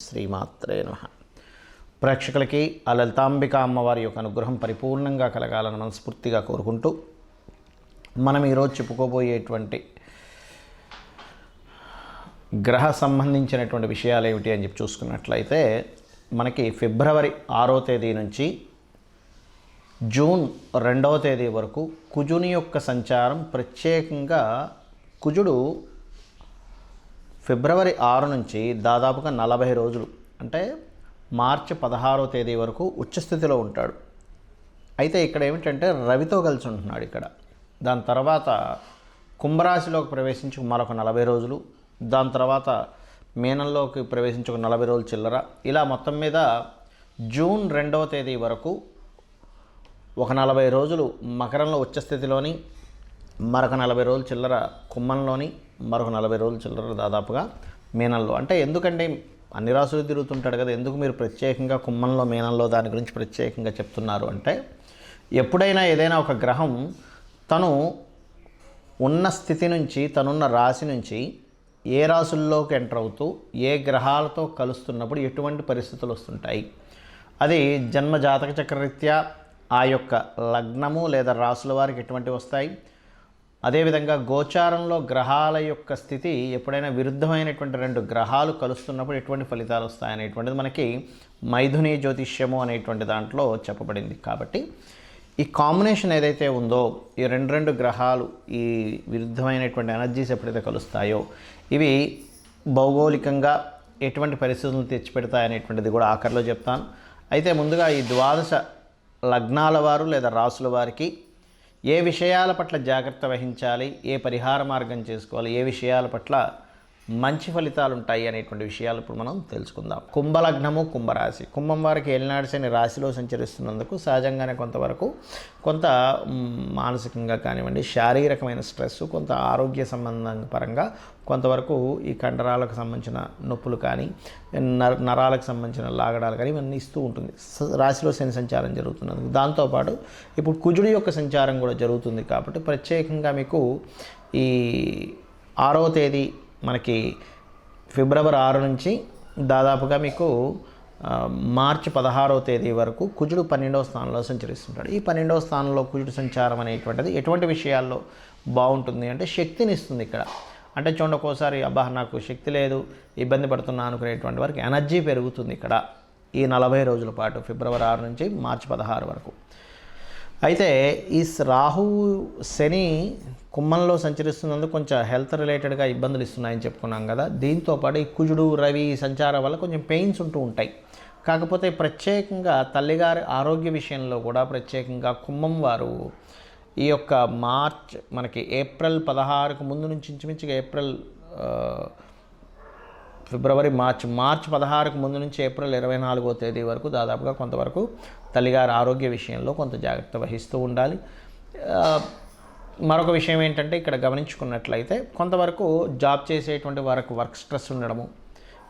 శ్రీమాత్రే నమ. ప్రేక్షకులకి ఆ లలితాంబిక అమ్మవారి యొక్క అనుగ్రహం పరిపూర్ణంగా కలగాలని మనస్ఫూర్తిగా కోరుకుంటూ మనం ఈరోజు చెప్పుకోబోయేటువంటి గ్రహ సంబంధించినటువంటి విషయాలు ఏమిటి అని చెప్పి చూసుకున్నట్లయితే మనకి ఫిబ్రవరి ఆరో తేదీ నుంచి జూన్ రెండవ తేదీ వరకు కుజుని యొక్క సంచారం ప్రత్యేకంగా కుజుడు ఫిబ్రవరి ఆరు నుంచి దాదాపుగా నలభై రోజులు అంటే మార్చి పదహారో తేదీ వరకు ఉచ్చస్థితిలో ఉంటాడు. అయితే ఇక్కడ ఏమిటంటే రవితో కలిసి ఉంటున్నాడు ఇక్కడ. దాని తర్వాత కుంభరాశిలోకి ప్రవేశించి మరొక నలభై రోజులు దాని తర్వాత మీనంలోకి ప్రవేశించి ఒక నలభై రోజులు చిల్లర. ఇలా మొత్తం మీద జూన్ రెండవ తేదీ వరకు ఒక నలభై రోజులు మకరంలో ఉచ్చస్థితిలోని మరొక నలభై రోజులు చిల్లర కుమ్మంలోని మరొక నలభై రోజులు చిల్లర దాదాపుగా మీనంలో అంటే ఎందుకంటే అన్ని రాసులు తిరుగుతుంటాడు కదా ఎందుకు మీరు ప్రత్యేకంగా కుమ్మంలో మీనంలో దాని గురించి ప్రత్యేకంగా చెప్తున్నారు అంటే ఎప్పుడైనా ఏదైనా ఒక గ్రహం తను ఉన్న స్థితి నుంచి తనున్న రాశి నుంచి ఏ రాసుల్లోకి ఎంటర్ అవుతూ ఏ గ్రహాలతో కలుస్తున్నప్పుడు ఎటువంటి పరిస్థితులు వస్తుంటాయి? అది జన్మ జాతక చక్రరీత్యా ఆ యొక్క లగ్నము లేదా రాసుల వారికి ఎటువంటి వస్తాయి? అదేవిధంగా గోచారంలో గ్రహాల యొక్క స్థితి ఎప్పుడైనా విరుద్ధమైనటువంటి రెండు గ్రహాలు కలుస్తున్నప్పుడు ఎటువంటి ఫలితాలు వస్తాయనేటువంటిది మనకి మైథుని జ్యోతిష్యము అనేటువంటి దాంట్లో చెప్పబడింది. కాబట్టి ఈ కాంబినేషన్ ఏదైతే ఉందో ఈ రెండు రెండు గ్రహాలు ఈ విరుద్ధమైనటువంటి ఎనర్జీస్ ఎప్పుడైతే కలుస్తాయో ఇవి భౌగోళికంగా ఎటువంటి పరిస్థితులను తెచ్చిపెడతాయనేటువంటిది కూడా ఆఖరిలో చెప్తాను. అయితే ముందుగా ఈ ద్వాదశ లగ్నాల వారు లేదా రాసుల వారికి ఏ విషయాల పట్ల జాగ్రత్త వహించాలి? ఏ పరిహార మార్గం చేసుకోవాలి? ఏ విషయాల పట్ల మంచి ఫలితాలు ఉంటాయి అనేటువంటి విషయాలు ఇప్పుడు మనం తెలుసుకుందాం. కుంభలగ్నము కుంభరాశి. కుంభం వారికి ఏలినాడు శని రాశిలో సంచరిస్తున్నందుకు సహజంగానే కొంతవరకు కొంత మానసికంగా కానివ్వండి శారీరకమైన స్ట్రెస్ కొంత ఆరోగ్య సంబంధం పరంగా కొంతవరకు ఈ కండరాలకు సంబంధించిన నొప్పులు కానీ నర నరాలకు సంబంధించిన లాగడాలు కానీ ఇవన్నీ ఇస్తూ ఉంటుంది. రాశిలో శని సంచారం జరుగుతున్నందుకు. దాంతోపాటు ఇప్పుడు కుజుడి యొక్క సంచారం కూడా జరుగుతుంది కాబట్టి ప్రత్యేకంగా మీకు ఈ ఆరవ తేదీ మనకి ఫిబ్రవరి ఆరు నుంచి దాదాపుగా మీకు మార్చి పదహారవ తేదీ వరకు కుజుడు పన్నెండవ స్థానంలో సంచరిస్తుంటాడు. ఈ పన్నెండవ స్థానంలో కుజుడు సంచారం అనేటువంటిది ఎటువంటి విషయాల్లో బాగుంటుంది అంటే శక్తిని ఇస్తుంది ఇక్కడ. అంటే చూడండి ఒక్కోసారి అబ్బా నాకు శక్తి లేదు ఇబ్బంది పడుతున్నా అనుకునేటువంటి వారికి ఎనర్జీ పెరుగుతుంది ఇక్కడ ఈ నలభై రోజుల పాటు ఫిబ్రవరి ఆరు నుంచి మార్చి పదహారు వరకు. అయితే ఈ రాహు శని కుమ్మంలో సంచరిస్తున్నందుకు కొంచెం హెల్త్ రిలేటెడ్గా ఇబ్బందులు ఇస్తున్నాయని చెప్పుకున్నాం కదా. దీంతో పాటు ఈ కుజుడు రవి సంచారం వల్ల కొంచెం పెయిన్స్ ఉంటూ ఉంటాయి. కాకపోతే ప్రత్యేకంగా తల్లిగారి ఆరోగ్య విషయంలో కూడా ప్రత్యేకంగా కుమ్మం వారు ఈ యొక్క మార్చ్ మనకి ఏప్రిల్ పదహారుకు ముందు నుంచి ఇంచుమించుగా ఏప్రిల్ ఫిబ్రవరి మార్చ్ మార్చ్ పదహారుకు ముందు నుంచి ఏప్రిల్ ఇరవై నాలుగో తేదీ వరకు దాదాపుగా కొంతవరకు తల్లిగారి ఆరోగ్య విషయంలో కొంత జాగ్రత్త వహిస్తూ ఉండాలి. మరొక విషయం ఏంటంటే ఇక్కడ గమనించుకున్నట్లయితే కొంతవరకు జాబ్ చేసేటువంటి వారికి వర్క్ స్ట్రెస్ ఉండడము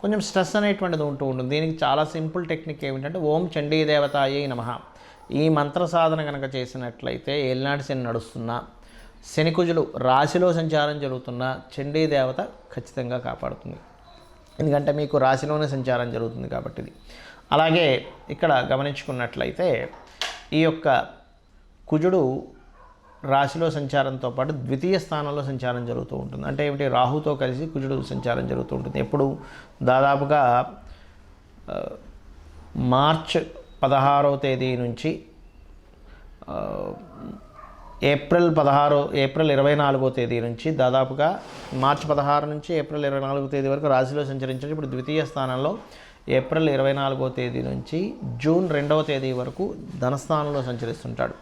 కొంచెం స్ట్రెస్ అనేటువంటిది ఉంటూ ఉంటుంది. దీనికి చాలా సింపుల్ టెక్నిక్ ఏమిటంటే ఓం చండీ దేవతాయే నమ. ఈ మంత్ర సాధన కనుక చేసినట్లయితే ఏలినాటి శని నడుస్తున్నా శనికుజులు రాశిలో సంచారం జరుగుతున్న చండీ దేవత ఖచ్చితంగా కాపాడుతుంది. ఎందుకంటే మీకు రాశిలోనే సంచారం జరుగుతుంది కాబట్టి ఇది అలాగే ఇక్కడ గమనించుకున్నట్లయితే ఈ యొక్క కుజుడు రాశిలో సంచారంతో పాటు ద్వితీయ స్థానంలో సంచారం జరుగుతూ ఉంటుంది. అంటే ఏమిటి? రాహుతో కలిసి కుజుడు సంచారం జరుగుతూ ఉంటుంది. ఎప్పుడు? దాదాపుగా మార్చ్ పదహారవ తేదీ నుంచి ఏప్రిల్ పదహారు ఏప్రిల్ ఇరవై నాలుగో తేదీ నుంచి దాదాపుగా మార్చి పదహారు నుంచి ఏప్రిల్ ఇరవై నాలుగో తేదీ వరకు రాశిలో సంచరించాడు ఇప్పుడు ద్వితీయ స్థానంలో ఏప్రిల్ ఇరవై నాలుగో తేదీ నుంచి జూన్ రెండవ తేదీ వరకు ధనస్థానంలో సంచరిస్తుంటాడు.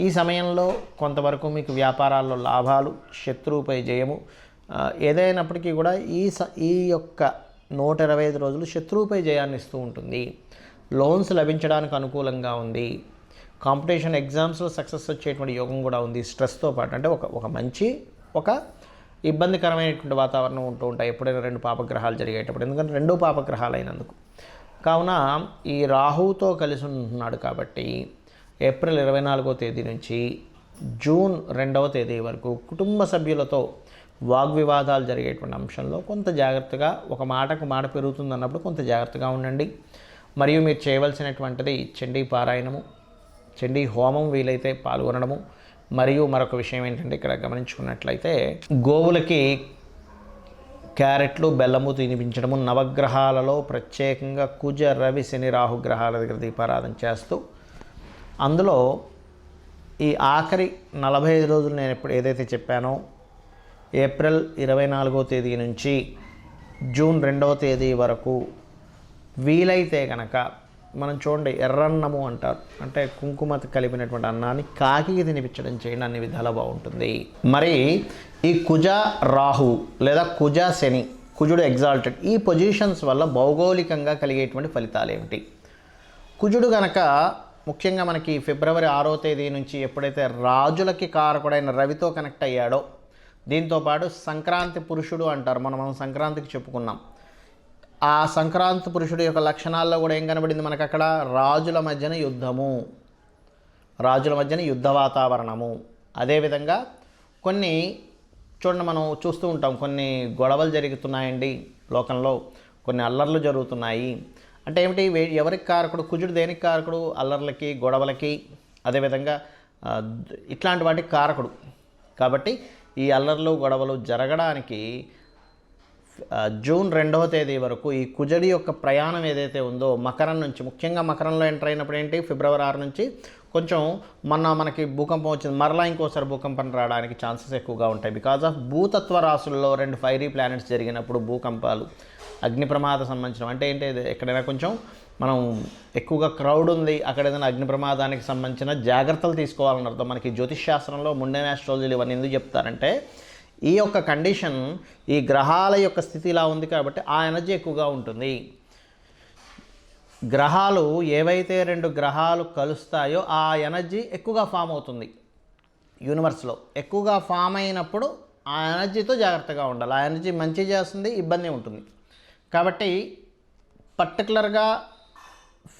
ఈ సమయంలో కొంతవరకు మీకు వ్యాపారాల్లో లాభాలు శత్రువుపై జయము ఏదైనప్పటికీ కూడా ఈ స ఈ యొక్క నూట ఇరవై ఐదు రోజులు శత్రువుపై జయాన్ని ఇస్తూ ఉంటుంది. లోన్స్ లభించడానికి అనుకూలంగా ఉంది. కాంపిటీషన్ ఎగ్జామ్స్లో సక్సెస్ వచ్చేటువంటి యోగం కూడా ఉంది. స్ట్రెస్తో పాటు అంటే ఒక ఒక మంచి ఒక ఇబ్బందికరమైనటువంటి వాతావరణం ఉంటూ ఉంటాయి. ఎప్పుడైనా రెండు పాపగ్రహాలు జరిగేటప్పుడు. ఎందుకంటే రెండు పాపగ్రహాలు అయినందుకు కావున ఈ రాహుతో కలిసి ఉంటున్నాడు కాబట్టి ఏప్రిల్ ఇరవై నాలుగో తేదీ నుంచి జూన్ రెండవ తేదీ వరకు కుటుంబ సభ్యులతో వాగ్వివాదాలు జరిగేటువంటి అంశంలో కొంత జాగ్రత్తగా ఒక మాటకు మాట పెరుగుతుంది అన్నప్పుడు కొంత జాగ్రత్తగా ఉండండి. మరియు మీరు చేయవలసినటువంటిది చండీ పారాయణము చండీ హోమం వీలైతే పాల్గొనడము. మరియు మరొక విషయం ఏంటంటే ఇక్కడ గమనించుకున్నట్లయితే గోవులకి క్యారెట్లు బెల్లము తినిపించడము నవగ్రహాలలో ప్రత్యేకంగా కుజ రవి శని రాహుగ్రహాల దగ్గర దీపారాధన చేస్తూ అందులో ఈ ఆఖరి నలభై ఐదు రోజులు నేను ఎప్పుడు ఏదైతే చెప్పానో ఏప్రిల్ ఇరవై నాలుగో తేదీ నుంచి జూన్ రెండవ తేదీ వరకు వీలైతే కనుక మనం చూడండి ఎర్రన్నము అంటారు. అంటే కుంకుమ కలిపినటువంటి అన్నాన్ని కాకి తినిపించడం చేయండి అన్ని విధాలా బాగుంటుంది. మరి ఈ కుజ రాహు లేదా కుజ శని కుజుడు ఎగ్జాల్టెడ్ ఈ పొజిషన్స్ వల్ల భౌగోళికంగా కలిగేటువంటి ఫలితాలు ఏమిటి? కుజుడు గనక ముఖ్యంగా మనకి ఫిబ్రవరి ఆరో తేదీ నుంచి ఎప్పుడైతే రాజులకి కారకుడైన రవితో కనెక్ట్ అయ్యాడో దీంతోపాటు సంక్రాంతి పురుషుడు అంటారు. మనం మనం సంక్రాంతికి చెప్పుకున్నాం. ఆ సంక్రాంతి పురుషుడు యొక్క లక్షణాల్లో కూడా ఏం కనబడింది మనకు అక్కడ రాజుల మధ్యన యుద్ధము. రాజుల మధ్యన యుద్ధ వాతావరణము అదేవిధంగా కొన్ని చూడండి మనం చూస్తూ ఉంటాం. కొన్ని గొడవలు జరుగుతున్నాయండి లోకంలో. కొన్ని అల్లర్లు జరుగుతున్నాయి. అంటే ఏమిటి? ఎవరికి కారకుడు? కుజుడు దేనికి కారకుడు? అల్లర్లకి గొడవలకి అదేవిధంగా ఇట్లాంటి వాటికి కారకుడు. కాబట్టి ఈ అల్లర్లు గొడవలు జరగడానికి జూన్ రెండవ తేదీ వరకు ఈ కుజడి యొక్క ప్రయాణం ఏదైతే ఉందో మకరం నుంచి ముఖ్యంగా మకరంలో ఎంటర్ అయినప్పుడు ఏంటి? ఫిబ్రవరి ఆరు నుంచి కొంచెం మొన్న మనకి భూకంపం వచ్చింది. మరలా ఇంకోసారి భూకంపం రావడానికి ఛాన్సెస్ ఎక్కువగా ఉంటాయి. బికాజ్ ఆఫ్ భూతత్వ రాసుల్లో రెండు ఫైరీ ప్లానెట్స్ జరిగినప్పుడు భూకంపాలు అగ్ని ప్రమాద సంబంధించిన అంటే ఏంటి? ఎక్కడైనా కొంచెం మనం ఎక్కువగా క్రౌడ్ ఉంది. అక్కడ ఏదైనా అగ్ని ప్రమాదానికి సంబంధించిన జాగ్రత్తలు తీసుకోవాలని అర్థం. మనకి జ్యోతిష్ శాస్త్రంలో ముండెన్ ఆస్ట్రాలజీలు ఇవన్నీ ఎందుకు చెప్తారంటే ఈ యొక్క కండిషన్ ఈ గ్రహాల యొక్క స్థితి ఇలా ఉంది కాబట్టి ఆ ఎనర్జీ ఎక్కువగా ఉంటుంది. గ్రహాలు ఏవైతే రెండు గ్రహాలు కలుస్తాయో ఆ ఎనర్జీ ఎక్కువగా ఫామ్ అవుతుంది యూనివర్స్లో. ఎక్కువగా ఫామ్ అయినప్పుడు ఆ ఎనర్జీతో జాగ్రత్తగా ఉండాలి. ఆ ఎనర్జీ మంచి చేస్తుంది ఇబ్బంది ఉంటుంది. కాబట్టి పర్టికులర్గా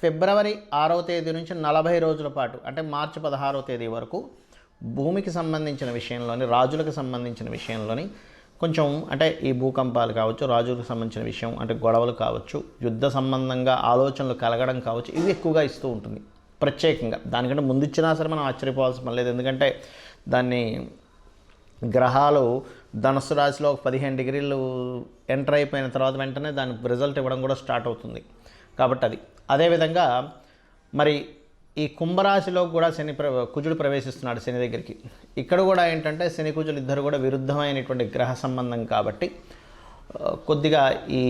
ఫిబ్రవరి ఆరో తేదీ నుంచి నలభై రోజుల పాటు అంటే మార్చి పదహారవ తేదీ వరకు భూమికి సంబంధించిన విషయంలోని రాజులకు సంబంధించిన విషయంలోని కొంచెం అంటే ఈ భూకంపాలు కావచ్చు రాజులకు సంబంధించిన విషయం అంటే గొడవలు కావచ్చు యుద్ధ సంబంధంగా ఆలోచనలు కలగడం కావచ్చు ఇవి ఎక్కువగా ఇస్తూ ఉంటుంది. ప్రత్యేకంగా. దానికంటే ముందు ఇచ్చినా సరే మనం ఆశ్చర్యపోవాల్సిన లేదు. ఎందుకంటే దాన్ని గ్రహాలు ధనుసు రాశిలో ఒక పదిహేను డిగ్రీలు ఎంటర్ అయిపోయిన తర్వాత వెంటనే దాని రిజల్ట్ ఇవ్వడం కూడా స్టార్ట్ అవుతుంది. కాబట్టి అది. అదేవిధంగా మరి ఈ కుంభరాశిలో కూడా శని ప్ర కుజుడు ప్రవేశిస్తున్నాడు శని దగ్గరికి. ఇక్కడ కూడా ఏంటంటే శని కుజులు ఇద్దరు కూడా విరుద్ధమైనటువంటి గ్రహ సంబంధం కాబట్టి కొద్దిగా ఈ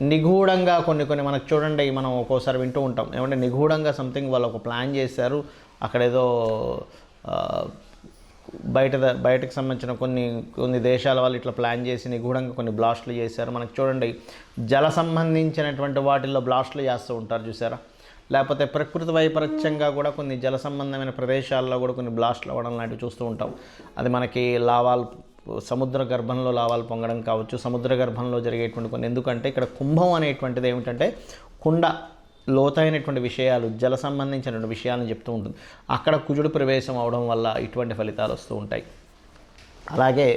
నిగూఢంగా కొన్ని కొన్ని మనకు చూడండి మనం ఒక్కోసారి వింటూ ఉంటాం. ఏమంటే నిగూఢంగా సంథింగ్ వాళ్ళు ఒక ప్లాన్ చేశారు అక్కడ ఏదో బయట ద- బయటకు సంబంధించిన కొన్ని కొన్ని దేశాల వాళ్ళు ఇట్లా ప్లాన్ చేసి నిగూఢంగా కొన్ని బ్లాస్ట్లు చేశారు. మనకు చూడండి జల సంబంధించినటువంటి వాటిల్లో బ్లాస్ట్లు చేస్తూ ఉంటారు చూసారా? లేకపోతే ప్రకృతి వైపరీత్యంగా కూడా కొన్ని జల సంబంధమైన ప్రదేశాల్లో కూడా కొన్ని బ్లాస్ట్లు అవ్వడం లాంటివి చూస్తూ ఉంటాం. అది మనకి లావాలు సముద్ర గర్భంలో లావాలు పొంగడం కావచ్చు సముద్ర గర్భంలో జరిగేటువంటి కొన్ని ఎందుకంటే ఇక్కడ కుంభం అనేటువంటిది ఏమిటంటే కుండ లోతైనటువంటి విషయాలు జల సంబంధించినటువంటి విషయాలను చెప్తూ ఉంటుంది. అక్కడ కుజుడు ప్రవేశం అవడం వల్ల ఇటువంటి ఫలితాలు వస్తూ ఉంటాయి. అలాగే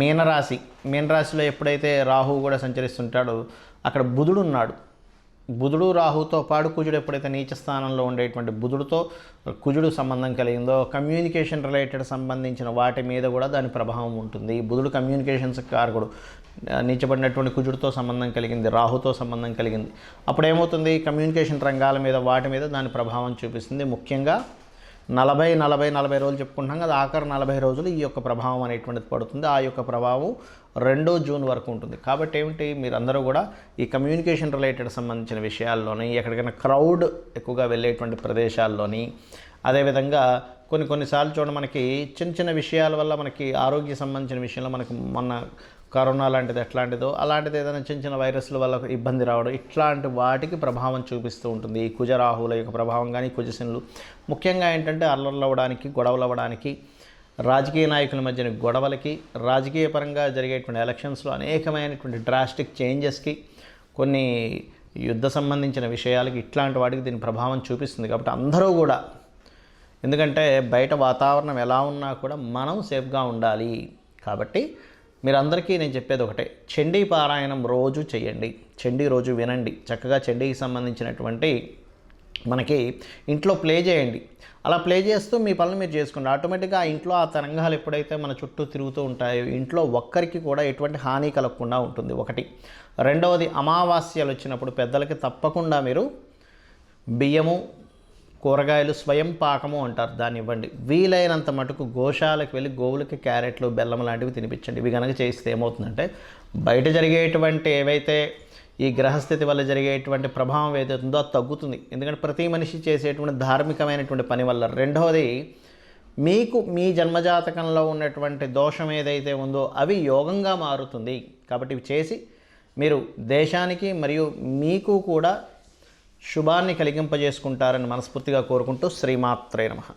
మీనరాశి మీనరాశిలో ఎప్పుడైతే రాహువు కూడా సంచరిస్తుంటాడో అక్కడ బుధుడు ఉన్నాడు. బుధుడు రాహుతో పాడు కుజుడు ఎప్పుడైతే నీచ స్థానంలో ఉండేటువంటి బుధుడితో కుజుడు సంబంధం కలిగిందో కమ్యూనికేషన్ రిలేటెడ్ సంబంధించిన వాటి మీద కూడా దాని ప్రభావం ఉంటుంది. బుధుడు కమ్యూనికేషన్స్ కారకుడు. నీచబడినటువంటి కుజుడితో సంబంధం కలిగింది రాహుతో సంబంధం కలిగింది. అప్పుడు ఏమవుతుంది కమ్యూనికేషన్ రంగాల మీద వాటి మీద దాని ప్రభావం చూపిస్తుంది. ముఖ్యంగా నలభై నలభై నలభై రోజులు చెప్పుకుంటాం కదా ఆఖరి నలభై రోజులు ఈ యొక్క ప్రభావం అనేటువంటిది పడుతుంది. ఆ యొక్క ప్రభావం రెండో జూన్ వరకు ఉంటుంది. కాబట్టి ఏమిటి? మీరందరూ కూడా ఈ కమ్యూనికేషన్ రిలేటెడ్ సంబంధించిన విషయాల్లోని ఎక్కడికైనా క్రౌడ్ ఎక్కువగా వెళ్ళేటువంటి ప్రదేశాల్లోని అదేవిధంగా కొన్ని కొన్నిసార్లు చూడండి మనకి చిన్న చిన్న విషయాల వల్ల మనకి ఆరోగ్య సంబంధించిన విషయంలో మనకు మొన్న కరోనా లాంటిది ఎట్లాంటిదో అలాంటిది ఏదైనా చిన్న చిన్న వైరస్ల వల్ల ఇబ్బంది రావడం ఇట్లాంటి వాటికి ప్రభావం చూపిస్తూ ఉంటుంది. ఈ కుజరాహుల యొక్క ప్రభావం కానీ కుజశనులు ముఖ్యంగా ఏంటంటే అల్లర్లు అవ్వడానికి గొడవలు అవ్వడానికి రాజకీయ నాయకుల మధ్యన గొడవలకి రాజకీయ పరంగా జరిగేటువంటి ఎలక్షన్స్లో అనేకమైనటువంటి డ్రాస్టిక్ చేంజెస్కి కొన్ని యుద్ధ సంబంధించిన విషయాలకి ఇట్లాంటి వాటికి దీని ప్రభావం చూపిస్తుంది. కాబట్టి అందరూ కూడా ఎందుకంటే బయట వాతావరణం ఎలా ఉన్నా కూడా మనం సేఫ్గా ఉండాలి. కాబట్టి మీరందరికీ నేను చెప్పేది ఒకటే. చండీ పారాయణం రోజు చేయండి. చండీ రోజు వినండి. చక్కగా చండీకి సంబంధించినటువంటి మనకి ఇంట్లో ప్లే చేయండి. అలా ప్లే చేస్తూ మీ పనులు మీరు చేసుకోండి ఆటోమేటిక్గా ఆ ఇంట్లో ఆ తరంగాలు ఎప్పుడైతే మన చుట్టూ తిరుగుతూ ఉంటాయో ఇంట్లో ఒక్కరికి కూడా ఎటువంటి హాని కలగకుండా ఉంటుంది. ఒకటి. రెండవది అమావాస్యలు వచ్చినప్పుడు పెద్దలకి తప్పకుండా మీరు బియ్యము కూరగాయలు స్వయం పాకము అంటారు దాన్ని ఇవ్వండి. వీలైనంత మటుకు గోశాలకు వెళ్ళి గోవులకి క్యారెట్లు బెల్లం లాంటివి తినిపించండి. ఇవి కనుక చేస్తే ఏమవుతుందంటే బయట జరిగేటువంటి ఏవైతే ఈ గ్రహస్థితి వల్ల జరిగేటువంటి ప్రభావం ఏదైతే ఉందో అది తగ్గుతుంది. ఎందుకంటే ప్రతి మనిషి చేసేటువంటి ధార్మికమైనటువంటి పని వల్ల. రెండవది మీకు మీ జన్మజాతకంలో ఉన్నటువంటి దోషం ఏదైతే ఉందో అవి యోగంగా మారుతుంది. కాబట్టి ఇవి చేసి మీరు దేశానికి మరియు మీకు కూడా శుభాన్ని కలిగింపజేసుకుంటారని మనస్ఫూర్తిగా కోరుకుంటూ శ్రీమాత్రే నమః.